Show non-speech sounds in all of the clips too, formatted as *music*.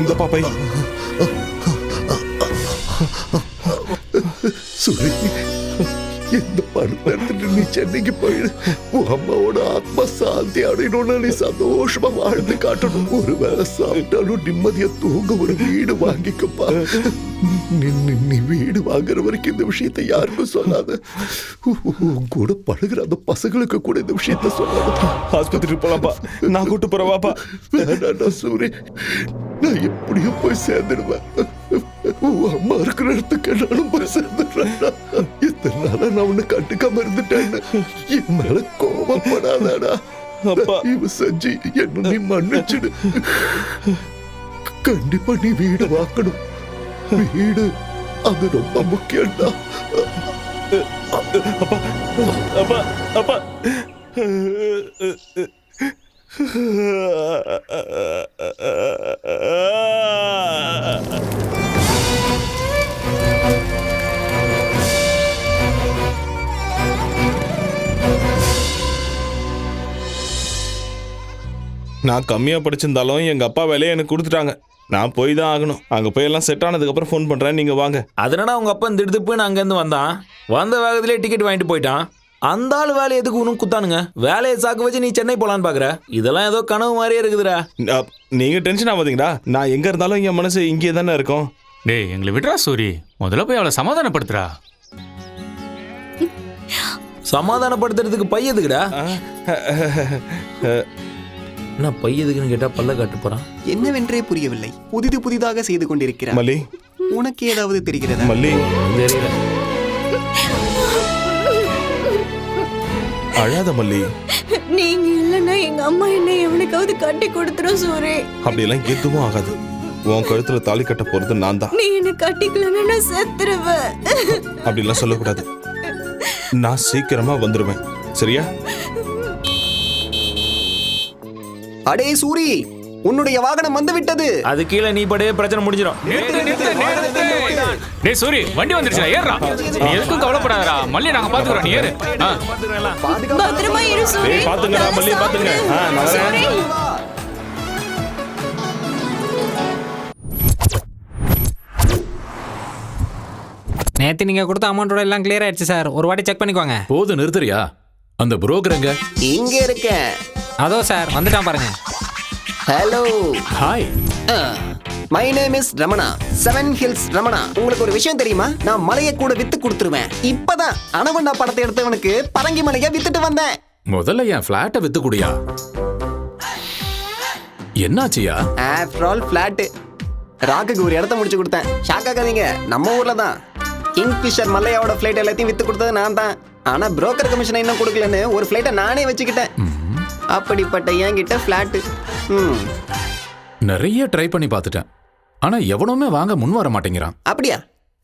இந்த பாப்பை. சுரி எந்த பணத்தை எடுத்துட்டு நீ சென்னைக்கு போயிடு உன் அம்மாவோட ஆத்மா சாந்தி அடையணும்னு நீ சந்தோஷமா வாழ்ந்து காட்டணும். ஒரு வேளை சாப்பிட்டாலும் நிம்மதியா தூங்க ஒரு வீடு வாங்கிக்கப்பா. நீ வீடு வாங்குற வரைக்கும் இந்த விஷயத்தை யாருக்கும் சொல்லாத. கூட பழகுற அந்த பசங்களுக்கு கூட இந்த விஷயத்த சொல்லாத. ஆஸ்பத்திரிக்கு போலாம்ப்பா. நான் கூட்டு போறேன் வாப்பா. வேணாண்டா சூரி. நான் எப்படியும் போய் சேர்ந்துடுவேன். அம்மா இருக்கிற இடத்துக்கு நானும் போய் சேர்ந்துடுறேன் இத்தனை நாளா நான் உன்னை கண்டுக்காம இருந்துட்டேன்னு. என் மேல கோபப்படாதாடா. இவ செஞ்சு என்ன நீ மன்னிச்சிடு. கண்டிப்பா நீ வீடு வாக்கணும். வீடு. அது ரொம்ப முக்கியம்டா. அப்பா அப்பா நான் கம்மியா படிச்சிருந்தாலும் எங்க அப்பா வேலையை எனக்கு கொடுத்துட்டாங்க. நான் போய் தான் ஆகணும். அங்க போய் எல்லாம் செட் ஆனதுக்கு அப்புறம் ஃபோன் பண்றேன். நீங்க வாங்க. அதனடா உங்க அப்பா திடுதுப்புன்னு அங்கேருந்து வந்தான்? வந்த வேகத்திலே டிக்கெட் வாங்கிட்டு போயிட்டான். அந்த ஆள் வேலை எதுக்கு உனக்கு குத்தானுங்க வேலையை சாக்கு வச்சு நீ சென்னை போலான்னு பாக்குற? இதெல்லாம் ஏதோ கனவு மாதிரியே இருக்குதுடா. அ, நீங்க டென்ஷன் ஆகாதீங்கடா. நான் எங்க இருந்தாலும் என் மனசு இங்கே தானே இருக்கும். டேய் எங்களை விட்றா சூரி. முதல்ல போய் அவளை சமாதானப்படுத்துறா. சமாதானப்படுத்துறதுக்கு பை என்ன பை எதுக்குன்னு கேட்டா பல்ல காட்டு போறான். என்னவென்றே புரியவில்லை. புதிது புதிதாக செய்து கொண்டிருக்கிறார். மல்லி. உனக்கு ஏதாவது தெரிகிறதா? மல்லி. தெரியல. அழாத மல்லி. நீங்க இல்லைன்னா எங்க அம்மா என்ன எவனுக்காவது கட்டி கொடுத்துரும் சூரே அப்படியெல்லாம் எதுவும் ஆகாது. உன் கழுத்துல தாலி கட்ட போறது நான் தான். நீ என்ன கட்டிக்கலன்னா நான் செத்துருவேன். அப்படிலாம் சொல்லக்கூடாது. நான் சீக்கிரமா வந்துருவேன். சரியா? அடே சூரி உன்னுடைய வாகனம் வந்து விட்டது அது கீழே நீ படே பிரச்சனை முடிஞ்சிடும் டேய் சூரி வண்டி வந்துருச்சுடா ஏறுறா நீ எதுக்கும் கவலைப்படாதடா. மல்லி நாங்க பாத்துக்கிறோம் நீ ஏறு. பத்திரமா இரு சூரே. டேய், பாத்துங்கடா, மல்லி, பாத்துங்க. ஆ. நேத்து நீங்க கொடுத்த அமௌண்டோட எல்லாம் கிளியர் ஆயிடுச்சு சார். ஒரு வாட்டி செக் பண்ணிக்கோங்க. போது நிறுத்துறியா? அந்த புரோக்கர் எங்க? இங்க இருக்கேன். அதோ சார் வந்துட்டான் பாருங்க hello hi my name is Ramana seven hills Ramana உங்களுக்கு ஒரு விஷயம் தெரியுமா நான் மலையை கூட வித்து கொடுத்துருவேன் இப்பதான் அனகொண்டா படத்தை எடுத்தவனுக்கு பரங்கி மலையை வித்துட்டு வந்தேன் முதல்ல என் பிளாட்டை வித்து குடியா என்னாச்சியா ஆஃப்டர் ஆல் ஃபிளாட் ராக்குக்கு ஒரு இடத்த முடிச்சு கொடுத்தேன் ஷாக் ஆகாதீங்க நம்ம ஊர்ல தான் கிங்ஃபிஷர் மல்லையாவோட ஃபிளைட் எல்லாத்தையும் வித்து கொடுத்தது நான் தான் ஆனா புரோக்கர் கமிஷனை இன்னும் கொடுக்கலன்னு ஒரு ஃபிளைட்டை நானே வச்சுக்கிட்டேன் அப்படிப்பட்ட என்கிட்ட ஃபிளாட் ம். நிறைய ட்ரை பண்ணி பார்த்துட்டேன். ஆனா எவனுமே வாங்க முன் வர மாட்டேங்கிறான். அப்படியா?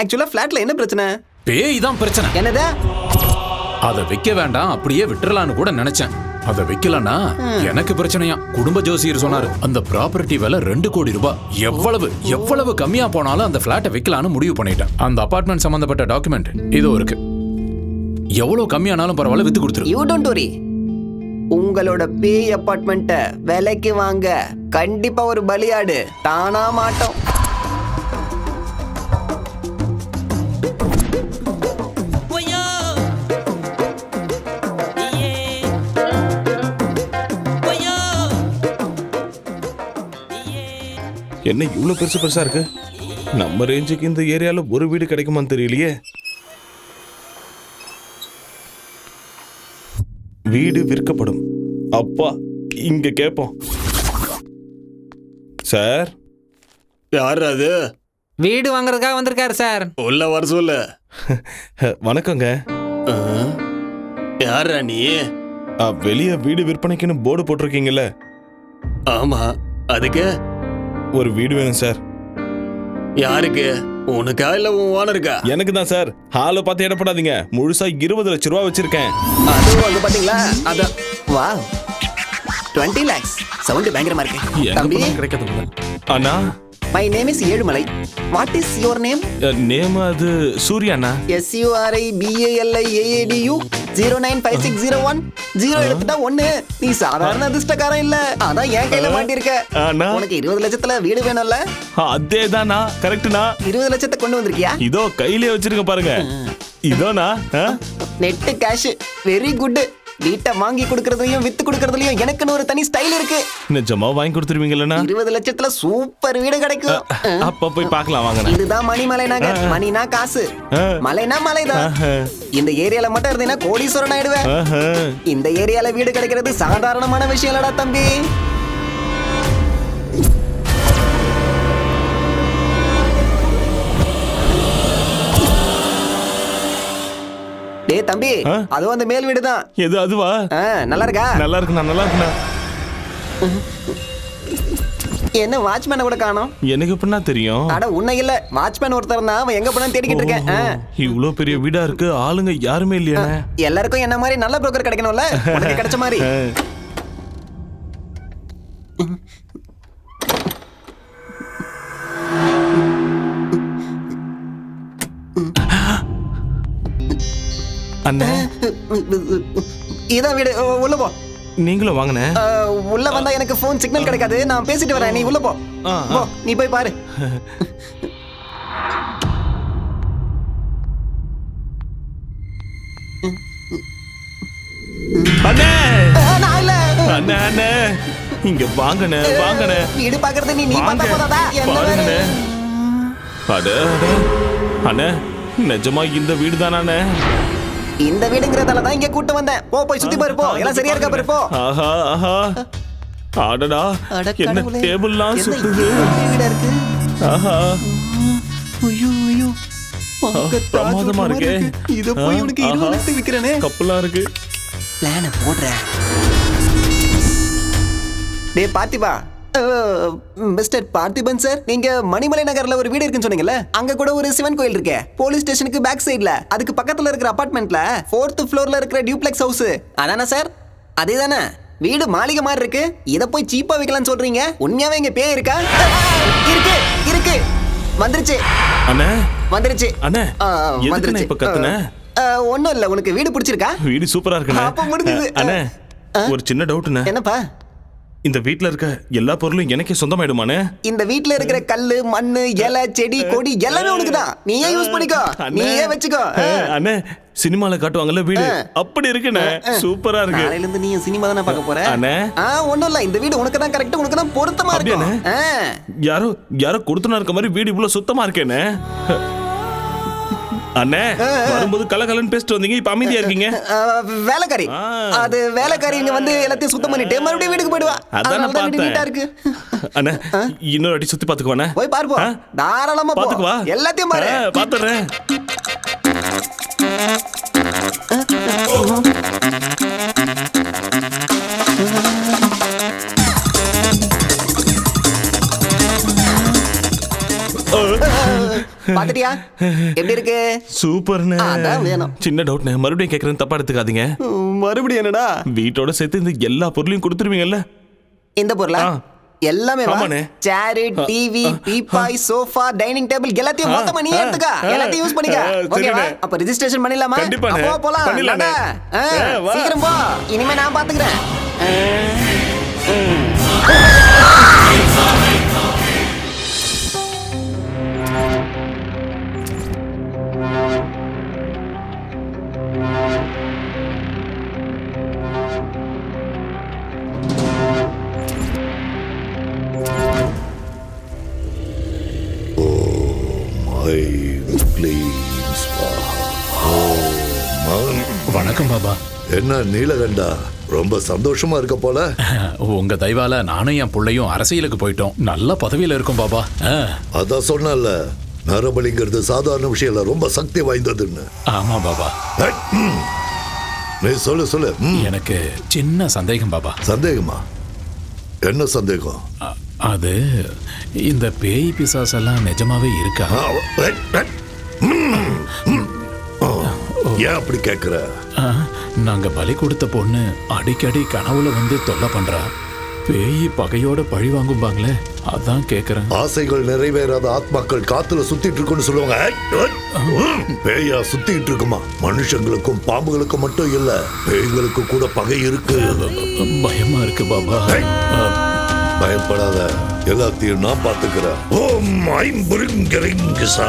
ஆக்சுவலா ஃபிளாட்ல என்ன பிரச்சனை? பேய் தான் பிரச்சனை. என்னதா? அதை விற்க வேண்டாம் அப்படியே விட்டுறலான்னு கூட நினைச்சேன். அதை விக்கலன்னா எனக்கு பிரச்சனையா? குடும்ப ஜோசியர் சொன்னாரு அந்த ப்ராப்பர்ட்டி விலை ரெண்டு கோடி ரூபாய். எவ்வளவு எவ்வளவு கம்மியா போனாலும் அந்த பிளாட்டை விக்கலான்னு முடிவு பண்ணிட்டேன். அந்த அபார்ட்மெண்ட் சம்பந்தப்பட்ட டாக்குமெண்ட் இதோ இருக்கு. எவ்வளவு கம்மியானாலும் பரவாயில்ல வித்து கொடுத்துரு. யூ டோன்ட் வரி உங்களோட பேய் அப்பார்ட்மெண்ட்டை விலைக்கு வாங்க. கண்டிப்பா ஒரு பலியாடு. தானா மாட்டோம். என்ன இவ்வளவு பெருசு பெருசா இருக்கு? நம்ம ரேஞ்சுக்கு இந்த ஏரியால ஒரு வீடு கிடைக்குமான்னு தெரியலையே. வீடு விற்கப்படும். அப்பா இங்க கேட்போம் சார்? யார் அது? வீடு வாங்குறதுக்காக வந்திருக்காரு சார். உள்ள வர சொல்லு. *laughs* வணக்கங்க. யாரா நீ? வெளிய வீடு விற்பனைக்குன்னு போர்டு போட்டிருக்கீங்கல்ல. ஆமா அதுக்கு? ஒரு வீடு வேணும் சார். யாருக்கு? உனக்கா இல்ல உன் ஓனருக்கா? எனக்கு தான் சார். ஹாலை பார்த்து இடப்படாதீங்க முழுசா இருபது லட்ச ரூபா வச்சிருக்கேன். அதுவும் வந்து பாத்தீங்களா? அத வா டுவெண்ட்டி லேக்ஸ் சவுண்ட் பயங்கரமா இருக்கு. தம்பி. கிடைக்காது அண்ணா? My name is Ezhumalai. What is your name name அது சூர்யாண்ணா S U R I P A L I A A D U zero nine five six zero one. Zero எடுத்துட்டா ஒண்ணு. நீ சாதாரண அதிர்ஷ்டக்காரன் இல்ல. அதான் என் கையில மாட்டிருக்க. உனக்கு இருபது லட்சத்துல வீடு வேணும்ல? அதே தானா கரெக்ட்னா இருபது லட்சத்தை கொண்டு வந்திருக்கியா? இதோ கையிலே வச்சிருக்க பாருங்க. ஆ? நெட்டு கேஷ் வெரி குட் வீட்டை வாங்கி கொடுக்கறதுலயும் வித்து கொடுக்கறதுலயும் எனக்குன்னு ஒரு தனி ஸ்டைல் இருக்கு. நிஜமா வாங்கி கொடுத்துருவீங்களா இருபது லட்சத்துல சூப்பர் வீடு கிடைக்கும். அப்ப போய் பார்க்கலாம் வாங்கண்ணா. இதுதான் மணிமலை நகர் மணினா காசு. மலைனா மலைதான். இந்த ஏரியால மட்டும் இருந்தீங்கன்னா கோடீஸ்வரன் ஆயிடுவேன். இந்த ஏரியால வீடு கிடைக்கிறது சாதாரணமான விஷயம் இல்லடா தம்பி. டேய் தம்பி? அதுவும் அந்த மேல் வீடு தான். எது அதுவா? நல்லா இருக்கா? நல்லா இருக்குண்ணா நல்லா இருக்குண்ணா. என்ன வாட்ச்மேனை கூட காணோம்? எனக்கு எப்படின்னா தெரியும்? அட உன்னை இல்ல. வாட்ச்மேன் ஒருத்தர் தான். அவன் எங்க போனான்னு தேடிக்கிட்டு இருக்கேன். இவ்வளோ பெரிய வீடா இருக்கு. ஆளுங்க யாருமே இல்லையாண்ணே. எல்லாருக்கும் என்ன மாதிரி நல்ல புரோக்கர் கிடைக்கணும்ல? உனக்கு கிடைச்ச மாதிரி. அண்ணே இதான் வீடு. உள்ள போ. நீங்களும் வாங்கண்ணே ஆ, உள்ள வந்தா எனக்கு ஃபோன் சிக்னல் கிடைக்காது. நான் பேசிட்டு வரேன். நீ உள்ள போ. நீ போய் பாரு. அண்ணே! நான் இல்ல. அண்ணே அண்ணே. இங்க வாங்கண்ணே வாங்கண்ணே வீடு பாக்குறது நீ நீ என்ன வேணும்? அட அட. அண்ணே நிஜமா இந்த வீடு தானே இந்த வீடுங்கிறதால தான் இங்க கூட்டு வந்தேன். போ போய் சுத்தி பாரு போ. எல்லாம் சரியா இருக்கா பாரு போ. ஆஹா ஆஹா. அடடா அட என்ன. டேபிள்லாம் சுத்துது? வீடா இருக்கு? ஆஹா. ஐயோ ஐயோ. பிரமாதமா இருக்கே. இத போய் உனக்கு ஆஹா. இருபது லட்சத்துக்கு விக்கிறேனே. கப்பலாம் இருக்கு. பிளான போடுறேன். டேய் பார்த்திபா அஹ், மிஸ்டர் பார்த்திபன் சார் நீங்க மணிமலை நகர்ல ஒரு வீடு இருக்குன்னு சொன்னீங்கல்ல? அங்க கூட ஒரு சிவன் கோயில் இருக்கே. போலீஸ் ஸ்டேஷனுக்கு பேக் சைடுல அதுக்கு பக்கத்துல இருக்கிற அபார்ட்மெண்ட்ல ஃபோர்த் ஃப்ளோர்ல இருக்கிற டியூப்ளெக்ஸ் ஹவுஸ் அதானே சார்? அதே தானே வீடு மாளிகை மாதிரி இருக்கு. இத போய் சீப்பா விக்கலாம்னு சொல்றீங்க. உண்மையாவே இங்க பேய் இருக்கா? இருக்கு இருக்கு. வந்துருச்சு. அண்ணே. வந்துருச்சு. அண்ணே வந்துருச்சு இப்ப கத்துன? ஒண்ணும் இல்ல. உனக்கு வீடு பிடிச்சிருக்கா? வீடு சூப்பரா இருக்குண்ணே. அப்ப முடிஞ்சுது. அண்ணே? ஒரு சின்ன டவுட்ண்ணே என்னப்பா? இந்த வீட்ல இருக்க எல்லா பொருளும் எனக்கே சொந்தமாயிடுமாண்ணே? இந்த வீட்ல இருக்கிற கல்லு மண்ணு இலை செடி கொடி எல்லாமே உனக்கு தான் நீயே யூஸ் பண்ணிக்கோ. நீயே வச்சுக்கோ. அண்ணே சினிமால காட்டுவாங்கல்ல வீடு. அப்படி இருக்குண்ணே. சூப்பரா இருக்கு. நாளையில இருந்து நீ சினிமா தானே பார்க்க போற? அண்ணே. ஆ ஒண்ணும் இல்ல. இந்த வீடு உனக்கு தான் கரெக்ட் உனக்கு தான் பொருத்தமா? ஆ. யாரோ யாரோ கொடுத்துனா இருக்க மாதிரி வீடு இவ்வளவு சுத்தமா இருக்கேண்ணே. அண்ணே வரும்போது கலகலன்னு பேசிட்டு வந்தீங்க இப்ப அமைதியா இருக்கீங்க? வேலைக்காரி. அது வேலைக்காரி இங்க வந்து எல்லாத்தையும் சுத்தம் பண்ணிட்டு மறுபடியும் வீட்டுக்கு போயிடுவா. அதான் பார்த்தேன். இருக்கு. அண்ணே இன்னொரு அடி சுத்தி பாத்துக்குவானே போய் பாரு போ? தாராளமா பாத்துக்குவா எல்லாத்தையும் பாரு. பாத்துறேன் பாத்துட்டியா? எப்படி இருக்கு? சூப்பர்ண்ணே அதான் வேணும். சின்ன டவுட்ண்ணே மறுபடியும் கேக்குறேன் தப்பா எடுத்துக்காதீங்க. மறுபடியும் என்னடா? வீட்டோட சேர்த்து இந்த எல்லா பொருளையும் கொடுத்துருவீங்கல்ல? இந்த பொருளா. எல்லாமே. சேரு டிவி பீப்பாய் சோஃபா டைனிங் டேபிள் எல்லாத்தையும் மொத்தமா நீ எடுத்துக்க. எல்லாத்தையும் யூஸ் பண்ணிக்க. ஓகேவா. அப்ப ரெஜிஸ்ட்ரேஷன் பண்ணிடலாமா. அப்போ போலாம். சீக்கிரம் போ. இனிமே நான் பாத்துக்கிறேன். நீலகண்டா. ரொம்ப சந்தோஷமா இருக்க போல. *laughs* உங்க தயவால நானும் என் பிள்ளையும் அரசியலுக்கு போயிட்டோம். நல்ல பதவியில இருக்கும் பாபா. அதான் சொன்னல நரபலிங்கிறது சாதாரண விஷயம் இல்ல ரொம்ப சக்தி வாய்ந்ததுன்னு. ஆமா பாபா. நீ சொல்லு சொல்லு. எனக்கு சின்ன சந்தேகம் பாபா. சந்தேகமா? என்ன சந்தேகம்? அது இந்த பேய் பிசாஸ் எல்லாம் நிஜமாவே இருக்கா? ஏன் அப்படி கேக்குற? ஆ, நாங்க பலி கொடுத்த பொண்ணு அடிக்கடி கனவுல வந்து தொல்லை பண்றா. பேய் பகையோட பழி வாங்கும்பாங்களே அதான் கேக்குறேன். ஆசைகள் நிறைவேறாத ஆத்மாக்கள் காத்துல சுத்திட்டு இருக்குன்னு சொல்லுவாங்க. பேயா சுத்திட்டு இருக்குமா? மனுஷங்களுக்கும் பாம்புகளுக்கும் மட்டும் இல்ல பேய்களுக்கு கூட பகை இருக்கு. பயமா இருக்கு பாபா. பயப்படாத. எல்லாத்தையும் நான் பாத்துக்கிறேன் ஓம் ஐம்புரிங்கரிங்க சா